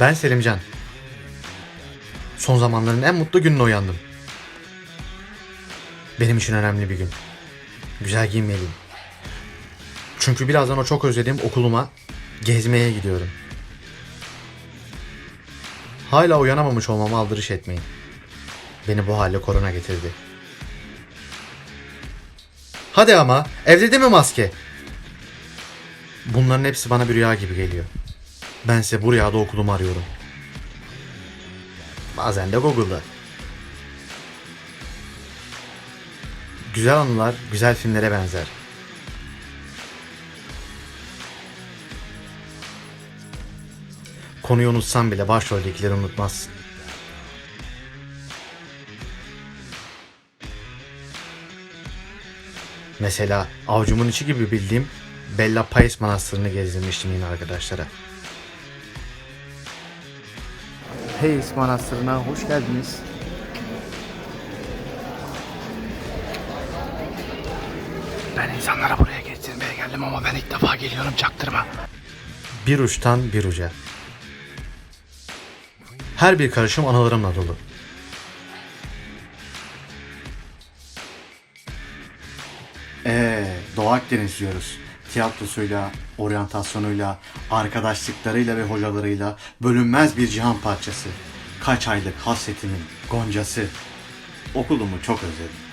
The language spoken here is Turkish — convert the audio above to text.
Ben Selimcan. Son zamanların en mutlu gününe uyandım. Benim için önemli bir gün. Güzel giyinmeliyim. Çünkü birazdan o çok özlediğim okuluma gezmeye gidiyorum. Hala uyanamamış olmama aldırış etmeyin. Beni bu hale korona getirdi. Hadi ama evde değil mi maske? Bunların hepsi bana bir rüya gibi geliyor. Bense bu rüyada okulumu arıyorum. Bazen de Google'da. Güzel anılar güzel filmlere benzer. Konuyu unutsan bile başroldekileri unutmazsın. Mesela avucumun içi gibi bildiğim Bella Pais Manastırı'nı gezdirmiştim yine arkadaşlara. Pais Manastırı'na hoş geldiniz. Ben insanlara buraya getirmeye geldim ama ben ilk defa geliyorum çaktırma. Bir uçtan bir uca. Her bir karışım anılarımla dolu. Ee, Doğu Akdeniz diyoruz. Tiyatrosuyla, oryantasyonuyla, arkadaşlıklarıyla ve hocalarıyla bölünmez bir cihan parçası. Kaç aylık hasretimin goncası. Okulumu çok özledim.